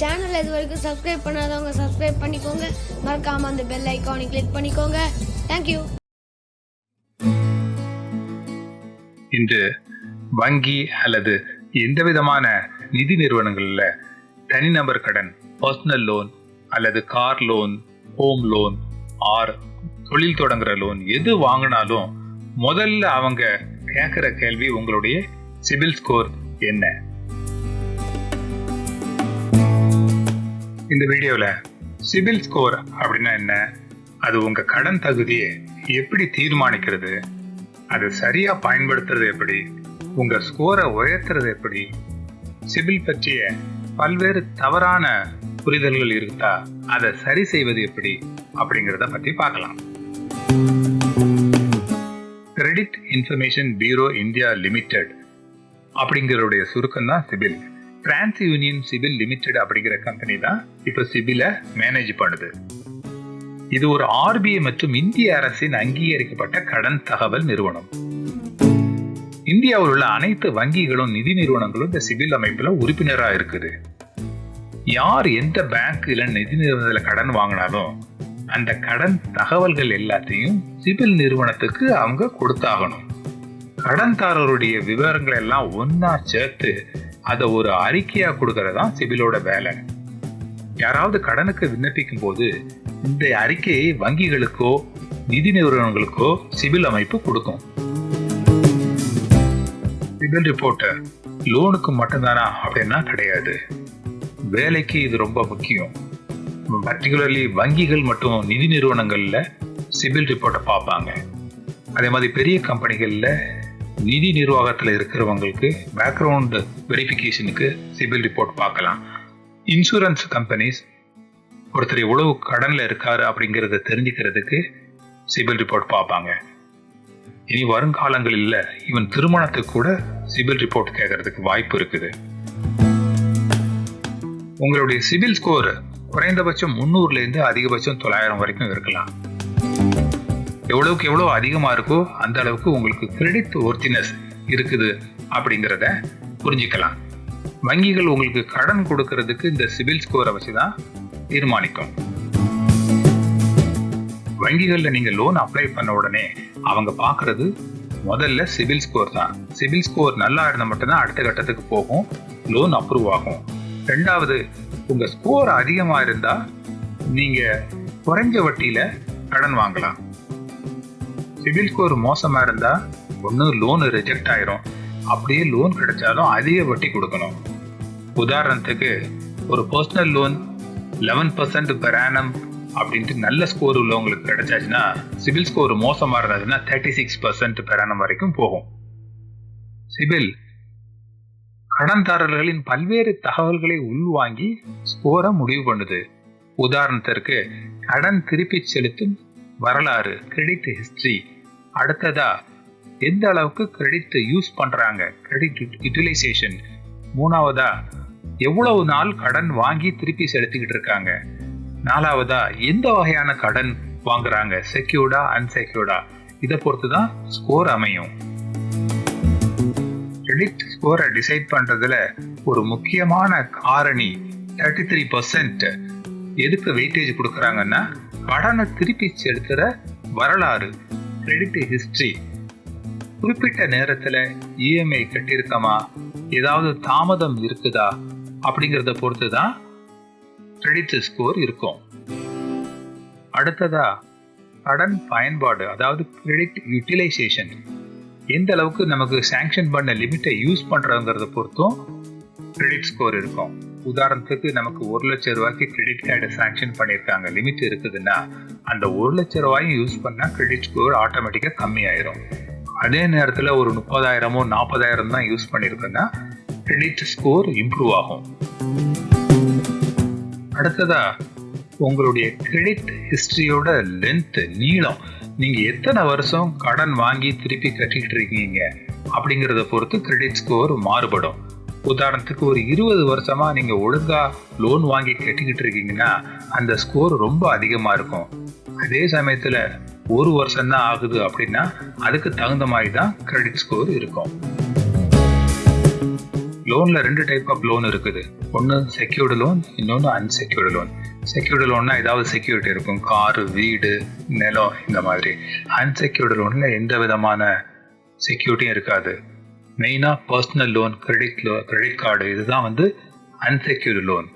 Channel இது வரைக்கும் subscribe பண்ணாதவங்க சப்ஸ்கிரைப் பண்ணிக்கோங்க. மறக்காம அந்த பெல் ஐக்கானை கிளிக் பண்ணிக்கோங்க. தேங்க்யூ இன்று வங்கி அல்லது எந்த விதமான நிதி நிறுவனங்களில் தனிநபர் கடன் பர்சனல் லோன் அல்லது car loan home loan or தொழில் தொடங்குற லோன் எது வாங்கினாலும் முதல்ல அவங்க கேட்குற கேள்வி உங்களுடைய சிபில் ஸ்கோர் என்ன? இந்த வீடியோவில் சிபில் ஸ்கோர் அப்படின்னா என்ன? அது உங்கள் கடன் தகுதியை எப்படி தீர்மானிக்கிறது? அதை சரியாக பயன்படுத்துறது எப்படி? உங்கள் ஸ்கோரை உயர்த்துறது எப்படி? சிபில் பற்றிய பல்வேறு தவறான புரிதல்கள் இருக்கா அதை சரி செய்வது எப்படி? அப்படிங்கிறத பற்றி பார்க்கலாம். Credit information bureau India limited அப்படிங்கிறோடைய சுருக்கம் தான் CIBIL. TransUnion civil limited அப்படிங்கிற கம்பெனி தான் இப்போ சிபிலை மேனேஜ் பண்ணுது. இது ஒரு ஆர்பிஐ மற்றும் இந்திய அரசின் அங்கீகரிக்கப்பட்ட கடன் தகவல் நிறுவனம். இந்தியாவில் உள்ள அனைத்து வங்கிகளும் நிதி நிறுவனங்களும் இந்த சிவில் அமைப்புல உறுப்பினரா இருக்குது. யார் எந்த பேங்க் இல்ல நிதி நிறுவனத்துல கடன் வாங்கினாலும் அந்த கடன் தகவல்கள் எல்லாத்தையும் சிவில் நிறுவனத்துக்கு அவங்க கொடுத்தாகணும். கடன்தாரருடைய விவரங்களை எல்லாம் ஒன்னா சேர்த்து அதை ஒரு அறிக்கையா கொடுக்கறதா சிபிலோட வேலை. யாராவது கடனுக்கு விண்ணப்பிக்கும் போது இந்த அறிக்கையை வங்கிகளுக்கோ நிதி நிறுவனங்களுக்கோ சிபில் அமைப்பு கொடுக்கும். சிபில் ரிப்போர்ட்டர் லோனுக்கு மட்டும்தானா அப்படின்னா கிடையாது. வேலைக்கு இது ரொம்ப முக்கியம். பர்டிகுலர்லி வங்கிகள் மற்றும் நிதி நிறுவனங்கள்ல சிபில் ரிப்போர்ட்டை பார்ப்பாங்க. அதே மாதிரி பெரிய கம்பெனிகளில் நிதி நிர்வாகத்தில் இருக்கிறவங்களுக்கு பேக்ரவுண்ட் வெரிஃபிகேஷனுக்கு சிபில் ரிப்போர்ட் பார்க்கலாம். இன்சூரன்ஸ் கம்பெனிஸ் ஒருத்தர் எவ்வளவு கடனில் இருக்காரு அப்படிங்கிறத தெரிஞ்சுக்கிறதுக்கு சிபில் ரிப்போர்ட் பார்ப்பாங்க. இனி வருங்காலங்களில் இவன் திருமணத்துக்கு கூட சிபில் ரிப்போர்ட் கேட்கறதுக்கு வாய்ப்பு இருக்குது. உங்களுடைய சிபில் ஸ்கோர் குறைந்தபட்சம் முந்நூறுலேருந்து அதிகபட்சம் தொள்ளாயிரம் வரைக்கும் இருக்கலாம். எவ்வளவுக்கு எவ்வளோ அதிகமாக இருக்கோ அந்த அளவுக்கு உங்களுக்கு கிரெடிட் ஒர்த்தினஸ் இருக்குது அப்படிங்கிறத புரிஞ்சுக்கலாம். வங்கிகள் உங்களுக்கு கடன் கொடுக்கறதுக்கு இந்த சிபில் ஸ்கோரை வச்சு தான் தீர்மானிக்கும். வங்கிகளில் நீங்கள் லோன் அப்ளை பண்ண உடனே அவங்க பார்க்கறது முதல்ல சிபில் ஸ்கோர் தான். சிபில் ஸ்கோர் நல்லா இருந்தால் மட்டும்தான் அடுத்த கட்டத்துக்கு போகும் லோன் அப்ரூவ் ஆகும். ரெண்டாவது உங்கள் ஸ்கோர் அதிகமாக இருந்தால் நீங்கள் குறைஞ்ச வட்டியில் கடன் வாங்கலாம். சிபில் ஸ்கோர் மோசமாக இருந்தால் ஒன்று லோன் ரிஜெக்ட் ஆயிரும். அப்படியே லோன் கிடைச்சாலும் அதிக வட்டி கொடுக்கணும். உதாரணத்துக்கு ஒரு personal loan eleven percent per annum அப்படின்ட்டு நல்ல ஸ்கோர் உள்ளவங்களுக்கு கிடைச்சாச்சுன்னா சிபில் ஸ்கோர் மோசமாக இருந்ததுன்னா thirty six percent per annum வரைக்கும் போகும். சிபில் கடன்தாரர்களின் பல்வேறு தகவல்களை உள்வாங்கி ஸ்கோரை முடிவு பண்ணுது. உதாரணத்திற்கு கடன் திருப்பி செலுத்தும் வரலாறு கிரெடிட் ஹிஸ்டரி அடுத்ததா எந்த அளவுக்கு கிரெடிட் யூஸ் பண்றாங்க? கிரெடிட் யூட்டிலைசேஷன் மூணாவதா எவ்வளவு நாள் கடன் வாங்கி திருப்பி செலுத்திக்கிட்டு இருக்காங்க? நாலாவதா எந்த வகையான கடன் வாங்குறாங்க? செக்யூர்டா அன்செக்யூர்டா இதை பொறுத்து தான் ஸ்கோர் அமையும். கிரெடிட் ஸ்கோரை டிசைட் பண்றதுல ஒரு முக்கியமான காரணி தேர்ட்டி த்ரீ பர்சன்ட் எதுக்கு வெயிட்டேஜ் கொடுக்குறாங்கன்னா கடனை திருப்பி செலுத்துற வரலாறு. கிரெடிட் ஹிஸ்டரி குறிப்பிட்ட நேரத்துல இஎம்ஐ கட்டியிருக்கமா? ஏதாவது தாமதம் இருக்குதா? அப்படிங்கிறத பொறுத்து தான் கிரெடிட் ஸ்கோர் இருக்கும். அடுத்ததா கடன் பயன்பாடு அதாவது கிரெடிட் யூட்டிலைசேஷன் எந்த அளவுக்கு நமக்கு சேங்ஷன் பண்ண லிமிட்டை யூஸ் பண்றதுங்கிறத பொறுத்தும் கிரெடிட் ஸ்கோர் இருக்கும். உதாரணத்துக்கு நமக்கு ஒரு லட்சம் ரூபாய்க்கு கிரெடிட் கார்டு சாங்ஷன் பண்ணியிருக்காங்க லிமிட் இருக்குதுன்னா அந்த ஒரு லட்சம் ரூபாயும் யூஸ் பண்ணால் கிரெடிட் ஸ்கோர் ஆட்டோமேட்டிக்காக கம்மியாயிரும். அதே நேரத்தில் ஒரு முப்பதாயிரமோ நாற்பதாயிரம் தான் யூஸ் பண்ணியிருக்குன்னா கிரெடிட் ஸ்கோர் இம்ப்ரூவ் ஆகும். அடுத்ததா உங்களுடைய கிரெடிட் ஹிஸ்டரியோட லென்த் நீளம். நீங்க எத்தனை வருஷம் கடன் வாங்கி திருப்பி கட்டிக்கிட்டு இருக்கீங்க அப்படிங்கிறத பொறுத்து கிரெடிட் ஸ்கோர் மாறுபடும். உதாரணத்துக்கு ஒரு இருபது வருஷமா நீங்க ஒழுங்கா லோன் வாங்கி கட்டிக்கிட்டு இருக்கீங்கன்னா அந்த ஸ்கோர் ரொம்ப அதிகமா இருக்கும். அதே சமயத்துல ஒரு வருஷம் தான் ஆகுது அப்படின்னா அதுக்கு தகுந்த மாதிரி தான் கிரெடிட் ஸ்கோர் இருக்கும். லோனில் ரெண்டு டைப் ஆஃப் லோன் இருக்குது. ஒன்று செக்யூர்டு லோன் இன்னொன்று அன்செக்யூர்டு லோன் செக்யூர்டு லோன்னா ஏதாவது செக்யூரிட்டி இருக்கும். காரு வீடு நிலம் இந்த மாதிரி. அன்செக்யூர்டு லோனில் எந்த விதமான செக்யூரிட்டியும் இருக்காது. மெயினாக personal loan credit low credit card இதுதான் வந்து அன்செக்யூர்டு லோன்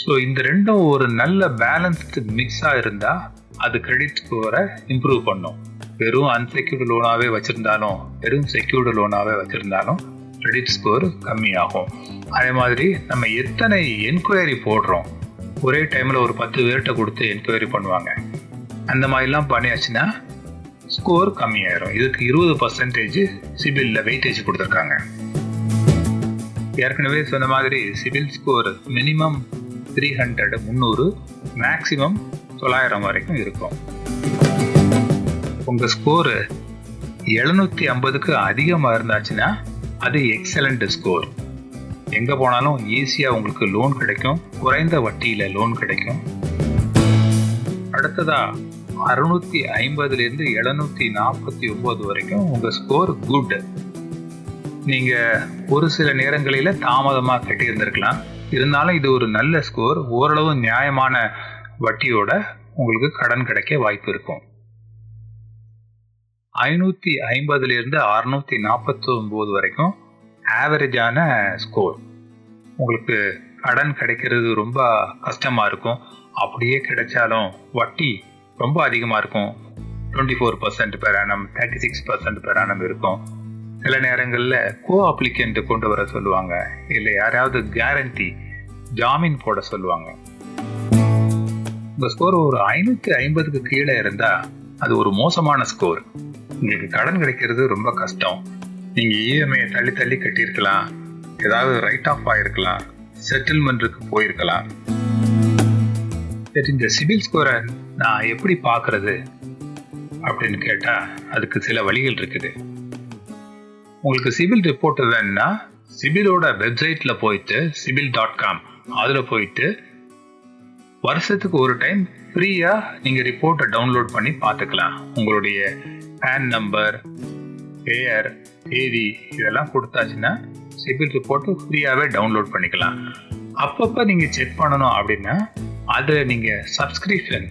ஸோ இந்த ரெண்டும் ஒரு நல்ல பேலன்ஸ்டு மிக்ஸாக இருந்தால் அது கிரெடிட் ஸ்கோரை இம்ப்ரூவ் பண்ணும். வெறும் அன்செக்யூர்டு லோனாகவே வச்சுருந்தாலும் வெறும் செக்யூர்டு லோனாகவே வச்சுருந்தாலும் கிரெடிட் ஸ்கோர் கம்மியாகும். அதே மாதிரி நம்ம எத்தனை என்கொயரி போடுறோம்? ஒரே டைமில் ஒரு பத்து பேர்கிட்ட கொடுத்து என்கொயரி பண்ணுவாங்க. அந்த மாதிரிலாம் பண்ணியாச்சுன்னா ஸ்கோர் கம்மியாயிரும். இதுக்கு இருபது பர்சன்டேஜ் சிபிலில் வெயிட்டேஜ் கொடுத்துருக்காங்க. ஏற்கனவே சொன்ன மாதிரி CIBIL score minimum three hundred முந்நூறு மேக்ஸிமம் தொள்ளாயிரம் வரைக்கும் இருக்கும். உங்கள் ஸ்கோரு எழுநூற்றி ஐம்பதுக்கு அதிகமாக இருந்தாச்சுன்னா அது எக்ஸலண்ட் ஸ்கோர் எங்கே போனாலும் ஈஸியாக உங்களுக்கு லோன் கிடைக்கும். குறைந்த வட்டியில் லோன் கிடைக்கும். அடுத்ததா அறுநூத்தி ஐம்பதுலேருந்து எழுநூத்தி நாற்பத்தி ஒம்பது வரைக்கும் உங்கள் ஸ்கோர் குட் நீங்கள் ஒரு சில நேரங்களில் தாமதமாக கட்டியிருந்திருக்கலாம். இருந்தாலும் இது ஒரு நல்ல ஸ்கோர் ஓரளவு நியாயமான வட்டியோட உங்களுக்கு கடன் கிடைக்க வாய்ப்பு இருக்கும். ஐநூற்றி ஐம்பதுலேருந்து அறுநூத்தி நாற்பத்தி ஒம்பது வரைக்கும் ஆவரேஜான ஸ்கோர் உங்களுக்கு கடன் கிடைக்கிறது ரொம்ப கஷ்டமாக இருக்கும். அப்படியே கிடைச்சாலும் வட்டி ரொம்ப அதிகமாக இருக்கும். Twenty four percent per annum thirty six percent per annum இருக்கும். சில நேரங்களில் கோ அப்ளிகண்ட் கொண்டு வர சொல்லுவாங்க. இல்லை யாராவது கேரண்டி ஜாமீன் போட சொல்லுவாங்க. உங்கள் ஸ்கோர் ஒரு ஐநூற்றி ஐம்பதுக்கு கீழே இருந்தால் அது ஒரு மோசமான ஸ்கோர் உங்களுக்கு கடன் கிடைக்கிறது ரொம்ப கஷ்டம். நீங்கள் இஎம்ஐயை தள்ளி தள்ளி கட்டியிருக்கலாம். ஏதாவது ரைட் ஆஃப் ஆகிருக்கலாம் செட்டில்மெண்ட்டுக்கு போயிருக்கலாம். சரி இந்த சிபில் ஸ்கோரை நான் எப்படி பார்க்கறது அப்படின்னு கேட்டால் அதுக்கு சில வழிகள் இருக்குது. உங்களுக்கு சிபில் ரிப்போர்ட் வேணும்னா சிபிலோட வெப்சைட்டில் போயிட்டு சிபில் டாட் காம் அதில் போயிட்டு வருஷத்துக்கு ஒரு டைம் ஃப்ரீயாக நீங்கள் ரிப்போர்ட்டை டவுன்லோட் பண்ணி பார்த்துக்கலாம். உங்களுடைய பேன் நம்பர் பேயர் தேதி இதெல்லாம் கொடுத்தாச்சுன்னா சிபில் ரிப்போர்ட்டு ஃப்ரீயாகவே டவுன்லோட் பண்ணிக்கலாம். அப்பப்போ நீங்கள் செக் பண்ணணும் அப்படின்னா அதில் நீங்கள் subscription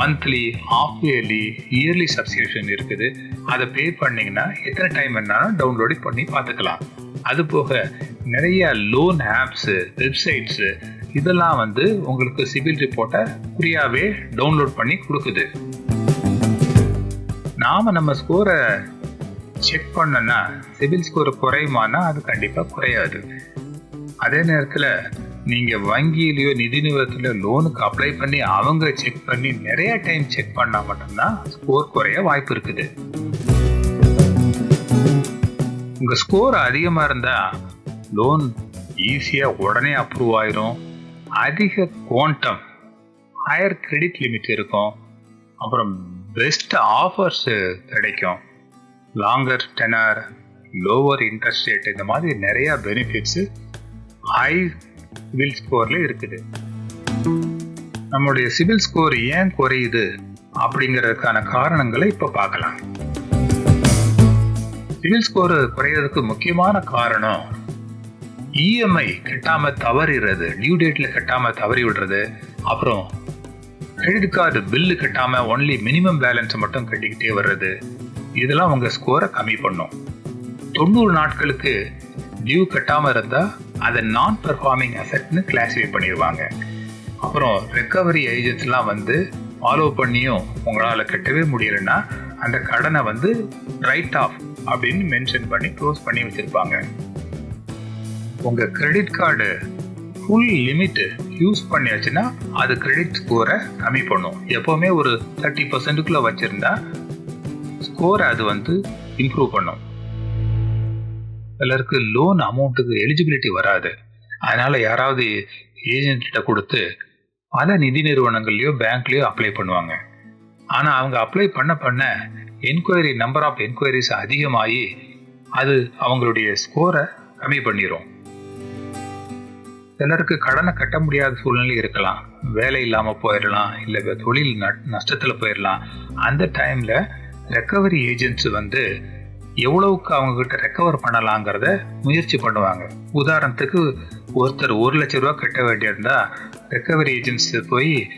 monthly of yearly yearly subscription இருக்குது. அதை பே பண்ணிங்கன்னா எத்தனை டைம் வேணாலும் டவுன்லோடு பண்ணி பார்த்துக்கலாம். அது போக நிறைய லோன் ஆப்ஸு வெப்சைட்ஸு இதெல்லாம் வந்து உங்களுக்கு சிபில் ரிப்போர்ட்டை ஃப்ரீயாகவே டவுன்லோட் பண்ணி கொடுக்குது. நாம் நம்ம ஸ்கோரை செக் பண்ணனா சிபில் ஸ்கோர் குறையுமானா அது கண்டிப்பாக குறையாது. அதே நேரத்தில் நீங்கள் வங்கியிலையோ நிதி நிறுவனத்திலயோ லோனுக்கு அப்ளை பண்ணி அவங்க செக் பண்ணி நிறைய டைம் செக் பண்ணால் மட்டும்தான் ஸ்கோர் குறைய வாய்ப்பு இருக்குது. உங்கள் ஸ்கோர் அதிகமாக இருந்தால் லோன் ஈஸியாக உடனே அப்ரூவ் ஆயிரும். அதிக குவாண்டம் ஹையர் கிரெடிட் லிமிட் இருக்கும். அப்புறம் பெஸ்ட் ஆஃபர்ஸ் கிடைக்கும். Longer tenure lower interest rate இந்த மாதிரி நிறையா பெனிஃபிட்ஸு ஹை சிவில் ஸ்கோர்ல இருக்குது. நம்மளுடைய சிவில் ஸ்கோர் ஏன் குறையுது? அப்படிங்கிறதுக்கான காரணங்களை இப்போ பார்க்கலாம். சிவில் ஸ்கோர் குறையிறதுக்கு முக்கியமான காரணம் இஎம்ஐ கட்டாம தவறிடுறது. டியூ டேட்ல கட்டாம தவறி விடுறது. அப்புறம் கிரெடிட் கார்டு பில்லு கட்டாம ஒன்லி மினிமம் பேலன்ஸை மட்டும் கட்டிக்கிட்டே வர்றது. இதெல்லாம் உங்க ஸ்கோரை கம்மி பண்ணும். தொண்ணூறு நாட்களுக்கு டியூ கட்டாம இருந்தா அதை நான் பெர்ஃபார்மிங் அசட்னு கிளாஸிஃபை பண்ணிடுவாங்க. அப்புறம் ரெக்கவரி ஏஜென்ட்ஸ்லாம் வந்து ஃபாலோ பண்ணியும் உங்களால் கட்டவே முடியலைன்னா அந்த கடனை வந்து ரைட் ஆஃப் அப்படின்னு மென்ஷன் பண்ணி க்ளோஸ் பண்ணி வச்சுருப்பாங்க. உங்கள் credit card full limit use பண்ணியாச்சுன்னா அது கிரெடிட் ஸ்கோரை கம்மி பண்ணும். எப்போவுமே ஒரு தேர்ட்டி பர்சன்ட்டுக்குள்ளே வச்சுருந்தா ஸ்கோரை அது வந்து இம்ப்ரூவ் பண்ணும். சிலருக்கு லோன் அமௌண்ட்டுக்கு எலிஜிபிலிட்டி வராது. அதனால யாராவது ஏஜென்ட்கிட்ட கொடுத்து பல நிதி நிறுவனங்கள்லையோ பேங்க்லேயோ அப்ளை பண்ணுவாங்க. ஆனால் அவங்க அப்ளை பண்ண பண்ண என்கொயரி நம்பர் ஆஃப் என்கொயரிஸ் அதிகமாகி அது அவங்களுடைய ஸ்கோரை கம்மி பண்ணிடும் சிலருக்கு கடனை கட்ட முடியாத சூழ்நிலை இருக்கலாம். வேலை இல்லாமல் போயிடலாம் இல்லை தொழில் நஷ்டத்தில் போயிடலாம். அந்த டைமில் ரெக்கவரி ஏஜென்ட்ஸ் வந்து எவ்வளவுக்கு அவங்க கிட்ட ரெக்கவர் பண்ணலாங்கிறத முயற்சி பண்ணுவாங்க. உதாரணத்துக்கு ஒருத்தர் ஒரு லட்ச ரூபா கட்ட வேண்டியிருந்தா ரெக்கவரி ஏஜென்சி போய்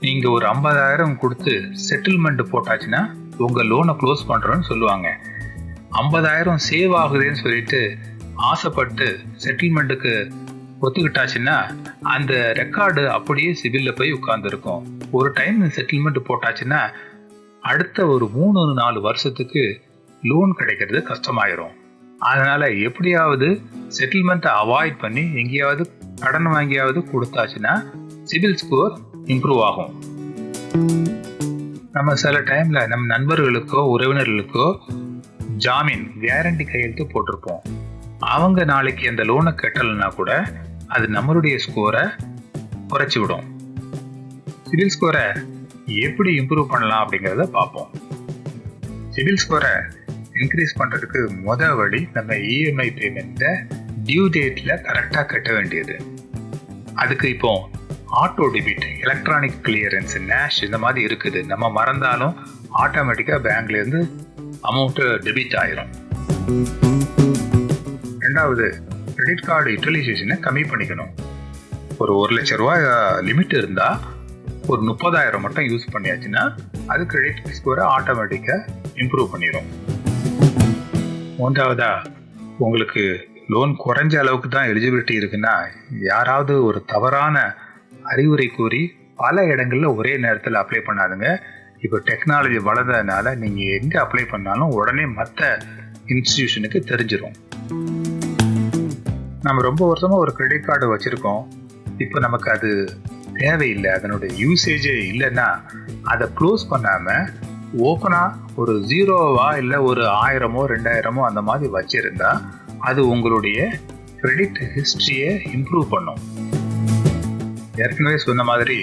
நீங்க ஒரு ஐம்பதாயிரம் கொடுத்து செட்டில்மெண்ட் போட்டாச்சுன்னா உங்க லோனை க்ளோஸ் பண்ணுறோன்னு சொல்லுவாங்க. ஐம்பதாயிரம் சேவ் ஆகுதுன்னு சொல்லிட்டு ஆசைப்பட்டு செட்டில்மெண்ட்டுக்கு ஒத்துக்கிட்டாச்சுன்னா அந்த ரெக்கார்டு அப்படியே சிவில்ல போய் உட்கார்ந்துருக்கும். ஒரு டைம் செட்டில்மெண்ட் போட்டாச்சுன்னா அடுத்த ஒரு மூணு நாலு வருஷத்துக்கு லோன் கிடைக்கிறது கஷ்டமாயிரும். அதனால எப்படியாவது செட்டில்மெண்ட்டை அவாய்ட் பண்ணி எங்கேயாவது கடன் வாங்கியாவது கொடுத்தாச்சுன்னா சிபில் ஸ்கோர் இம்ப்ரூவ் ஆகும். நம்ம சில டைம்ல நம்ம நண்பர்களுக்கோ உறவினர்களுக்கோ ஜாமீன் கேரண்டி கையெழுத்து போட்டிருப்போம். அவங்க நாளைக்கு அந்த லோனை கட்டலைன்னா கூட அது நம்மளுடைய ஸ்கோரை குறைச்சி விடும். சிவில் ஸ்கோரை எப்படி இம்ப்ரூவ் பண்ணலாம் அப்படிங்கிறத பார்ப்போம். சிவில் ஸ்கோரை இன்க்ரீஸ் பண்ணுறதுக்கு முத வழி நம்ம இஎம்ஐ பேமெண்ட்டை டியூ டேட்டில் கரெக்டாக கட்ட வேண்டியது. அதுக்கு இப்போ auto debit electronic clearance Nash இந்த மாதிரி இருக்குது. நம்ம மறந்தாலும் ஆட்டோமேட்டிக்காக பேங்க்லேருந்து அமௌண்ட்டு டெபிட் ஆயிரும். ரெண்டாவது கிரெடிட் கார்டு யூட்டிலைசேஷனை கம்மி பண்ணிக்கணும். ஒரு ஒரு லட்ச ரூபாய் லிமிட் இருந்தால் ஒரு முப்பதாயிரம் மட்டும் யூஸ் பண்ணியாச்சுன்னா அது கிரெடிட் ஸ்கோரை ஆட்டோமேட்டிக்காக இம்ப்ரூவ் பண்ணிடும் மூன்றாவதா உங்களுக்கு லோன் குறைஞ்ச அளவுக்கு தான் எலிஜிபிலிட்டி இருக்குன்னா யாராவது ஒரு தவறான அறிவுரை கூறி பல இடங்கள்ல ஒரே நேரத்தில் அப்ளை பண்ணாதுங்க. இப்போ டெக்னாலஜி வளர்ந்ததுனால நீங்கள் எங்கே அப்ளை பண்ணாலும் உடனே மற்ற இன்ஸ்டிடியூஷனுக்கு தெரிஞ்சிடும் நம்ம ரொம்ப வருஷமா ஒரு கிரெடிட் கார்டு வச்சிருக்கோம். இப்போ நமக்கு அது தேவையில்லை அதனுடைய யூசேஜே இல்லைன்னா அதை க்ளோஸ் பண்ணாமல் ஓப்பனாக ஒரு ஜீரோவா இல்லை ஒரு ஆயிரமோ ரெண்டாயிரமோ அந்த மாதிரி வச்சுருந்தா அது உங்களுடைய கிரெடிட் ஹிஸ்ட்ரியை இம்ப்ரூவ் பண்ணும். ஏற்கனவே சொன்ன மாதிரி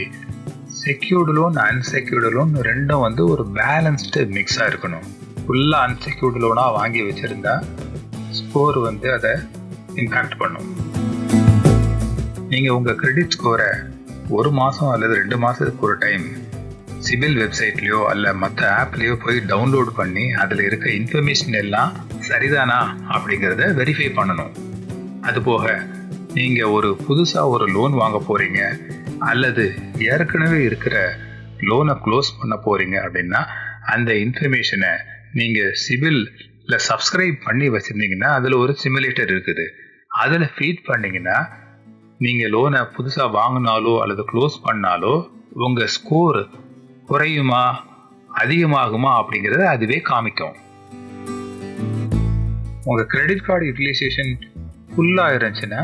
செக்யூர்டு லோன் அன்செக்யூர்டு லோன் ரெண்டும் வந்து ஒரு பேலன்ஸ்டு மிக்ஸாக இருக்கணும். ஃபுல்லாக அன்செக்யூர்டு லோனாக வாங்கி வச்சிருந்தா ஸ்கோர் வந்து அதை இம்பேக்ட் பண்ணும். நீங்கள் உங்கள் கிரெடிட் ஸ்கோரை ஒரு மாதம் அல்லது ரெண்டு மாதத்துக்கு ஒரு டைம் சிவில் வெப்சைட்லேயோ அல்ல மற்ற ஆப்லேயோ போய் டவுன்லோட் பண்ணி அதில் இருக்க இன்ஃபர்மேஷன் எல்லாம் சரிதானா அப்படிங்கிறத வெரிஃபை பண்ணணும். அதுபோக நீங்கள் ஒரு புதுசாக ஒரு லோன் வாங்க போகிறீங்க அல்லது ஏற்கனவே இருக்கிற லோனை க்ளோஸ் பண்ண போகிறீங்க அப்படின்னா அந்த இன்ஃபர்மேஷனை நீங்கள் சிவிலில் சப்ஸ்கிரைப் பண்ணி வச்சுருந்தீங்கன்னா அதில் ஒரு சிமுலேட்டர் இருக்குது. அதில் ஃபீட் பண்ணிங்கன்னா நீங்கள் லோனை புதுசாக வாங்கினாலோ அல்லது க்ளோஸ் பண்ணாலோ உங்கள் ஸ்கோர் குறையுமா அதிகமாகுமா அப்படிங்கிறத அதுவே காமிக்கும். உங்கள் கிரெடிட் கார்டு யூட்டிலைசேஷன் ஃபுல்லாக இருந்துச்சுன்னா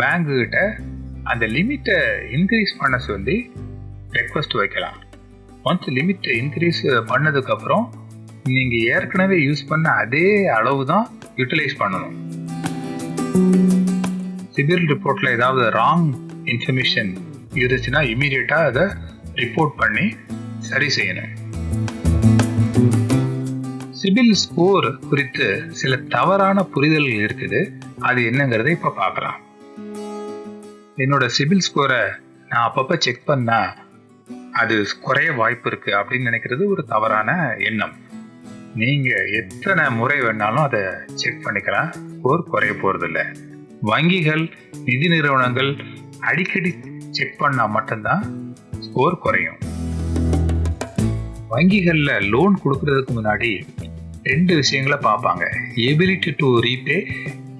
பேங்க் கிட்ட அந்த லிமிட்டை இன்க்ரீஸ் பண்ண சொல்லி ரெக்வஸ்ட் வைக்கலாம். ஒன்ஸ் லிமிட்டை இன்க்ரீஸ் பண்ணதுக்கப்புறம் நீங்கள் ஏற்கனவே யூஸ் பண்ண அதே அளவு தான் யூட்டிலைஸ் பண்ணணும். சிவில் ரிப்போர்ட்டில் ஏதாவது ராங் இன்ஃபர்மேஷன் இருந்துச்சுன்னா இமீடியட்டாக அதை ரிப்போர்ட் பண்ணி சரி செய்யணும். சிபில் ஸ்கோர் குறித்து சில தவறான புரிதல்கள் இருக்குது. அது என்னங்கிறத இப்போ பார்க்கலாம். என்னோட சிபில் ஸ்கோரை நான் அப்பப்போ செக் பண்ணா அது குறைய வாய்ப்பு இருக்கு அப்படின்னு நினைக்கிறது ஒரு தவறான எண்ணம். நீங்க எத்தனை முறை வேணாலும் அதை செக் பண்ணிக்கலாம். ஸ்கோர் குறைய போறதில்ல. வங்கிகள் நிதி நிறுவனங்கள் அடிக்கடி செக் பண்ணா மட்டும்தான் ஸ்கோர் குறையும். வங்கிகள்ல லோன் கொடுக்கறதுக்கு முன்னாடி ரெண்டு விஷயங்களை பார்ப்பாங்க. Ability to repay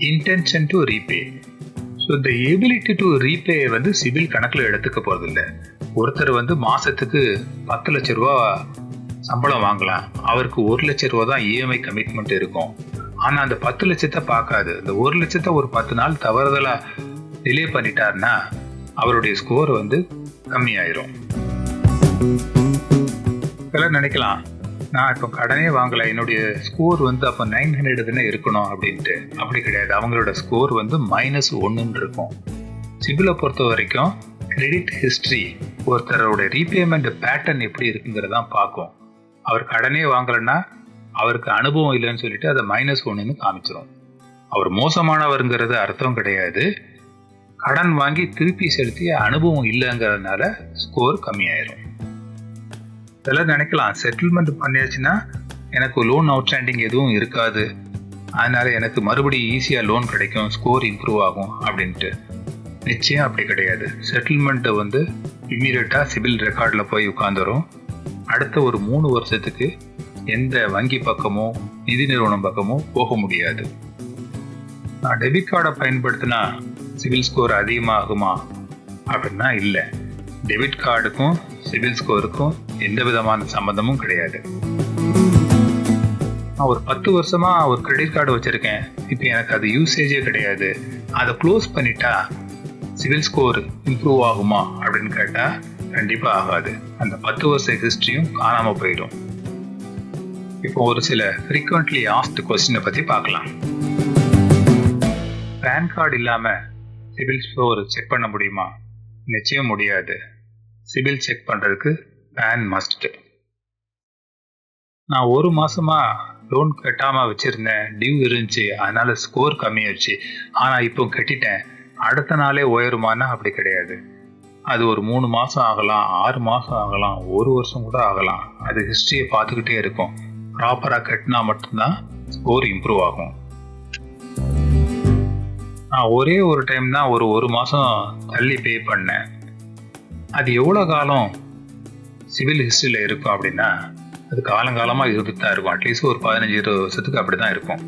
intention to repay so இந்த எபிலிட்டி டு ரீபே வந்து சிவில் கணக்கில் எடுத்துக்க போகிறதில்ல ஒருத்தர் வந்து மாசத்துக்கு பத்து லட்ச ரூபா சம்பளம் வாங்கலாம். அவருக்கு ஒரு லட்ச ரூபா தான் இஎம்ஐ கமிட்மெண்ட் இருக்கும். ஆனா அந்த பத்து லட்சத்தை பார்க்காது. இந்த ஒரு லட்சத்தை ஒரு பத்து நாள் தவறுதலா டிலே பண்ணிட்டாருன்னா அவருடைய ஸ்கோர் வந்து கம்மியாயிரும். சிலர் நினைக்கலாம் நான் இப்போ கடனே வாங்கல என்னுடைய ஸ்கோர் வந்து அப்போ நைன் ஹண்ட்ரட் தானே இருக்கணும் அப்படின்ட்டு. அப்படி கிடையாது. அவங்களோட ஸ்கோர் வந்து மைனஸ் ஒன்றுன்னு இருக்கும். சிபிலை பொறுத்த வரைக்கும் கிரெடிட் ஹிஸ்ட்ரி ஒருத்தரோட ரீபேமெண்ட் பேட்டர்ன் எப்படி இருக்குங்கிறதான் பார்க்கும். அவர் கடனே வாங்கலைன்னா அவருக்கு அனுபவம் இல்லைன்னு சொல்லிட்டு அதை மைனஸ் ஒன்றுன்னு காமிச்சிரும். அவர் மோசமானவருங்கிறது அர்த்தம் கிடையாது. கடன் வாங்கி திருப்பி செலுத்திய அனுபவம் இல்லைங்கிறதுனால ஸ்கோர் கம்மியாயிரும். சிலர் நினைக்கலாம். செட்டில்மெண்ட் பண்ணியாச்சுன்னா எனக்கு லோன் அவுட்ஸ்டாண்டிங் எதுவும் இருக்காது. அதனால எனக்கு மறுபடியும் ஈஸியாக லோன் கிடைக்கும். ஸ்கோர் இம்ப்ரூவ் ஆகும் அப்படின்ட்டு. நிச்சயம் அப்படி கிடையாது. செட்டில்மெண்ட்டை வந்து இம்மீடியட்டாக சிவில் ரெக்கார்டில் போய் உட்காந்துரும் அடுத்த ஒரு மூணு வருஷத்துக்கு எந்த வங்கி பக்கமோ நிதி நிறுவனம் பக்கமோ போக முடியாது. நான் டெபிட் கார்டை பயன்படுத்தினா சிவில் ஸ்கோர் அதிகமாகுமா? அப்படின்னா இல்லை. டெபிட் கார்டுக்கும் சிவில் ஸ்கோருக்கும் எந்த விதமான சம்மந்தமும் கிடையாது. நான் ஒரு பத்து வருஷமா ஒரு கிரெடிட் கார்டு வச்சிருக்கேன். இப்போ எனக்கு அது யூசேஜே கிடையாது. அதை க்ளோஸ் பண்ணிட்டா சிவில் ஸ்கோர் இம்ப்ரூவ் ஆகுமா? அப்படின்னு கேட்டா கண்டிப்பா ஆகாது. அந்த பத்து வருஷ ஹிஸ்ட்ரியும் காணாம போயிடும். இப்போ ஒரு சில ஃப்ரீக்வெண்ட்லி ஆஸ்ட் கொஸ்டினை பத்தி பார்க்கலாம். பேன் கார்டு இல்லாம சிபில் ஸ்கோர் செக் பண்ண முடியுமா? நிச்சயம் முடியாது. சிபில் செக் பண்றதுக்கு பேன் மஸ்ட் நான் ஒரு மாசமா லோன் கட்டாம வச்சிருந்தேன். டியூ இருந்துச்சு. அதனால ஸ்கோர் கம்மியாச்சு ஆனா இப்போ கட்டிட்டேன். அடுத்த நாளே உயருமானா அப்படி கிடையாது. அது ஒரு மூணு மாசம் ஆகலாம். ஆறு மாசம் ஆகலாம். ஒரு வருஷம் கூட ஆகலாம். அது ஹிஸ்ட்ரியை பார்த்துக்கிட்டே இருக்கும். ப்ராப்பராக கட்டினா மட்டும்தான் ஸ்கோர் இம்ப்ரூவ் ஆகும். நான் ஒரே ஒரு டைம் தான் ஒரு ஒரு மாதம் தள்ளி பே பண்ணேன். அது எவ்வளோ காலம் சிவில் ஹிஸ்ட்ரியில் இருக்கும் அப்படின்னா அது காலங்காலமாக இருந்துட்டு தான் இருக்கும். அட்லீஸ்ட் ஒரு பதினஞ்சு இருபது வருஷத்துக்கு அப்படி தான் இருக்கும்.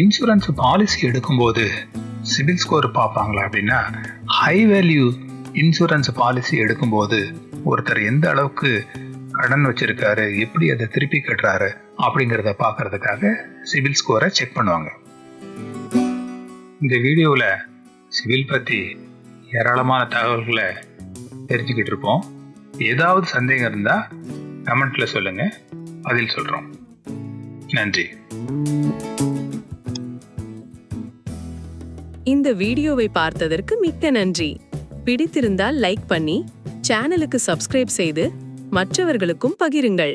இன்சூரன்ஸ் பாலிசி எடுக்கும்போது சிபில் ஸ்கோர் பார்ப்பாங்களா அப்படின்னா ஹை வேல்யூ இன்சூரன்ஸ் பாலிசி எடுக்கும்போது ஒருத்தர் எந்த அளவுக்கு கடன் வச்சிருக்காரு எப்படி அதை திருப்பி கட்டுறாரு அப்படிங்கிறத பார்க்கறதுக்காக சிவில் ஸ்கோரை செக் பண்ணுவாங்க. இந்த வீடியோவில் சிவில் பற்றி ஏராளமான தகவல்களை தெரிஞ்சுக்கிட்டு இருப்போம். ஏதாவது சந்தேகம் இருந்தால் கமெண்ட்டில் சொல்லுங்கள் பதில் சொல்கிறோம் நன்றி. இந்த வீடியோவை பார்த்ததற்கு மிக்க நன்றி. பிடித்திருந்தால் லைக் பண்ணி சேனலுக்கு சப்ஸ்கிரைப் செய்து மற்றவர்களுக்கும் பகிருங்கள்.